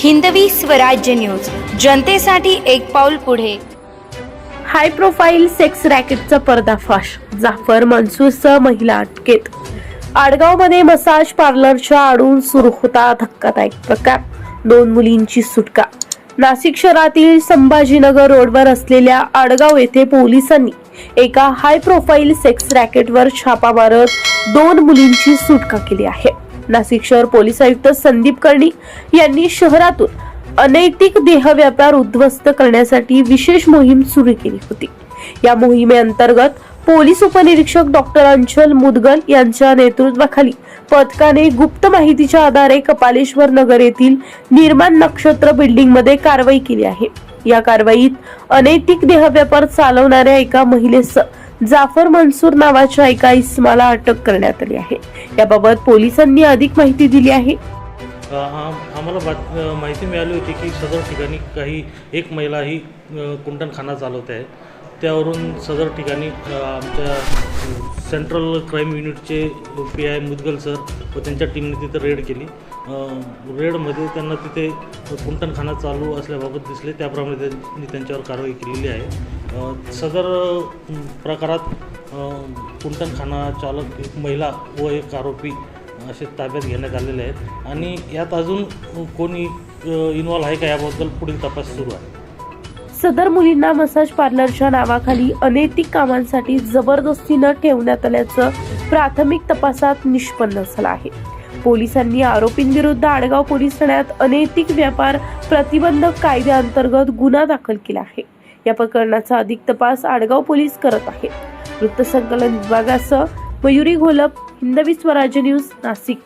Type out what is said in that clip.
Hindavi Swarajya news. जनतेसाठी एक पाऊल पुढे. हाय प्रोफाईल सेक्स रॅकेटचा पर्दाफाश. जाफर मनसूरसह महिला अटकेत. आडगावमध्ये मसाज पार्लरच्या आडून सुरू होता धक्कादायक प्रकार. दोन मुलींची सुटका. नाशिक शहरातील संभाजीनगर रोडवर असलेल्या आडगाव येथे पोलिसांनी एका हाय प्रोफाईल सेक्स रॅकेटवर छापा मारत दोन मुलींची सुटका केली आहे. नाशिक शहर पोलीस आयुक्त संदीप कर्णिक यांनी शहरातून अनैतिक देहव्यापार उद्ध्वस्त करण्यासाठी विशेष मोहीम सुरू केली होती. या मोहिमेअंतर्गत पोलीस उपनिरीक्षक डॉक्टर अंचल मुदगल यांच्या नेतृत्वाखाली पथकाने गुप्त माहितीच्या आधारे कपालेश्वर नगर येथील निर्माण नक्षत्र बिल्डिंगमध्ये कारवाई केली आहे. या कारवाईत अनैतिक देहव्यापार चालवणाऱ्या एका महिलेसह जाफर मनसूर नावाच्या एका इसमाला अटक करण्यात आली आहे. याबाबत पोलिसांनी अधिक माहिती दिली आहे. आम्हाला बात माहिती मिळाली होती की सदर ठिकाणी काही एक महिला ही कुंटणखाना चालवत आहे. त्यावरून सदर ठिकाणी आमच्या सेंट्रल क्राईम युनिटचे पी आय मुदगल सर व त्यांच्या टीमने तिथं रेड केली. रेडमध्ये त्यांना तिथे कुंटणखाना चालू असल्याबाबत दिसले. त्याप्रमाणे त्यांनी त्यांच्यावर कारवाई केलेली आहे. सदर प्रकारात कुंटनखाना चालक एक महिला व एक आरोपी असे ताब्यात घेण्यात आलेले आहेत. आणि यात अजून कोणी इन्वॉल्व्ह आहे का याबद्दल पुढील तपास सुरू आहे? सदर मुलींना मसाज पार्लरच्या नावाखाली अनैतिक कामांसाठी जबरदस्तीनं ठेवण्यात आल्याचं प्राथमिक तपासात निष्पन्न झालं आहे. पोलिसांनी आरोपींविरुद्ध आडगाव पोलीस ठाण्यात अनैतिक व्यापार प्रतिबंधक कायद्याअंतर्गत गुन्हा दाखल केला आहे. या प्रकरणाचा अधिक तपास आडगाव पोलीस करत आहे वृत्तसंकलन विभागासह मयुरी घोलप हिंदवी स्वराज्य न्यूज नाशिक.